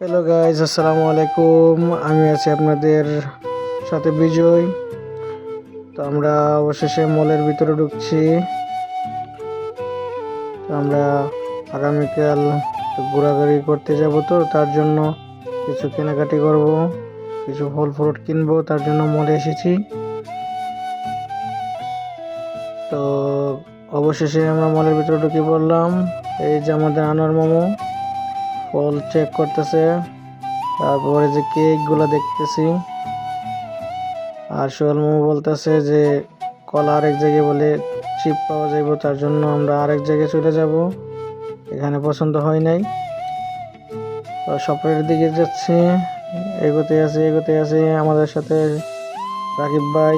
Hello guys আসসালামু আলাইকুম। আমি আছি আপনাদের সাথে বিজয়। তো আমরা অবশেষে মলের ভিতরে ঢুকছি। তো আমরা আগামীকাল ঘোরাঘুরি করতে যাব তো, তার জন্য কিছু কেনাকাটি করব, কিছু ফল ফ্রুট কিনবো, তার জন্য মলে এসেছি। তো অবশেষে আমরা মলের ভিতরে ঢুকে পড়লাম। এই যে আমাদের আনার মোমো। ফল চেক করতেছে। তারপরে যে কেকগুলা দেখতেছি। আর সোহেল মামু বলতেছে যে, কলা আরেক জায়গায় বলে চিপ পাওয়া যাইব, তার জন্য আমরা আরেক জায়গায় চলে যাব। এখানে পছন্দ হয় নাই। তো শপের দিকে যাচ্ছি। এগোতে আছে এগোতে আছে আমাদের সাথে রাকিব ভাই।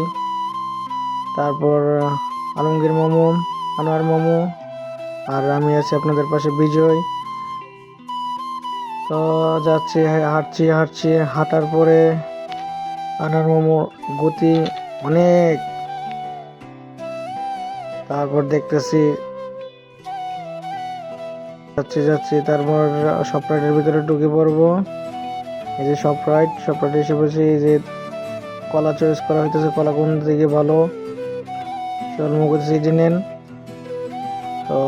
তারপর, আলমগীর মোমো, আনোয়ার মোমো। আর আমি আছি আপনাদের পাশে বিজয়। তো যাচ্ছি হাঁটছি হাঁটছি, হাঁটার পরে আনার মোমো গতি অনেক। তারপর দেখতেছি, যাচ্ছি যাচ্ছি, তারপর সফটওয়্যারের ভিতরে ঢুকে পড়ব। এই যে সফটওয়্যার সফটওয়্যার এসে বসে, এই যে কলা চয়েস করা হইতেছে, কলা কোন দিকে ভালো? করতেছি এটি নেন। তো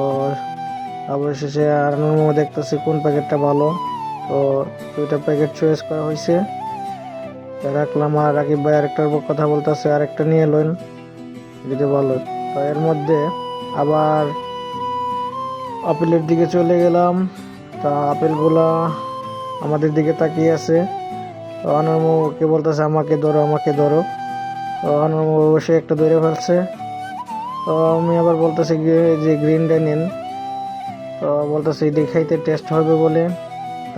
অবশেষে আর দেখতেছি কোন প্যাকেটটা ভালো। তো দুইটা প্যাকেট চয়েস করা হয়েছে রাখলাম আর রাকিব ভাই আরেকটার উপর কথা বলতেছে, আরেকটা নিয়ে এলেন যদি বলো। তো এর মধ্যে আবার আপেলের দিকে চলে গেলাম। তা আপেলগুলা আমাদের দিকে তাকিয়ে আছে। তো অনর্মকে বলতেছে, আমাকে ধরো আমাকে ধরো। তো অনর্ম অবশ্যই একটা ধরে ফেলছে। তো আমি আবার বলতেছি যে গ্রিনটা নেন। তো বলতেছে এটি খাইতে টেস্ট হবে বলে।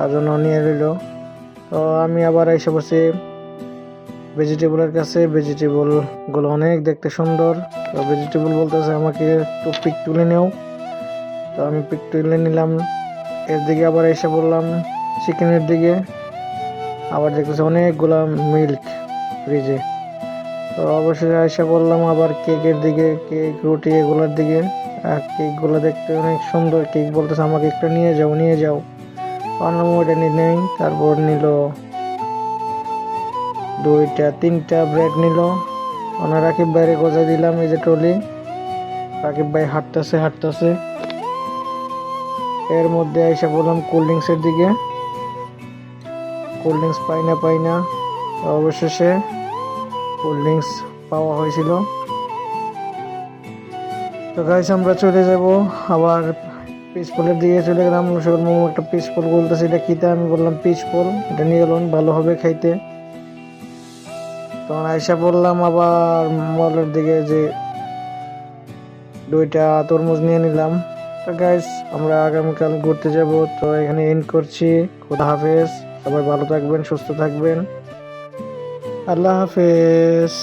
তার জন্য নিয়ে রইল। তো আমি আবার এসে বসে। ভেজিটেবলের কাছে। ভেজিটেবলগুলো অনেক দেখতে সুন্দর। তো ভেজিটেবল বলতেছে, আমাকে একটু পিক তুলে নেও। তো আমি পিক তুলে নিলাম। এর দিকে আবার এসে বললাম চিকেনের দিকে। আবার দেখতেছি অনেকগুলা মিল্ক ফ্রিজে তো অবশ্যই এসে বললাম, আবার কেকের দিকে কেক রুটি এগুলোর দিকে। আর কেকগুলো দেখতে অনেক সুন্দর। কেক বলতেছে, আমাকে একটা নিয়ে যাও নিয়ে যাও। নিয়ে নেই, তারপর নিল দুইটা, তিনটা ব্রেড নিল। ওনার রাকিব ভাইরে গজাই দিলাম এই যে ট্রলি। রাকিব ভাই হাঁটতেছে হাঁটতেছে। এর মধ্যে এসে বললাম কোল্ড ড্রিঙ্কসের দিকে। কোল্ড ড্রিঙ্কস পাই না পাই না। অবশেষে কোল্ড ড্রিঙ্কস পাওয়া হয়েছিল। তো গাইস আমরা চলে যাব আবার পিসপলের দিকে চলে গেলাম। সবার মোমো একটা পিসপল বলতেছে, এটা কিতে আমি বললাম পিসপল এটা নিয়ে এলাম ভালো হবে খাইতে। তখন আয়সা বললাম, আবার মলের দিকে যে দুইটা তরমুজ নিয়ে নিলাম। তো গাইস আমরা আগামীকাল ঘুরতে যাব। তো এখানে এন্ড করছি। খুদা হাফেজ। সবাই ভালো থাকবেন, সুস্থ থাকবেন। আল্লাহ হাফেজ।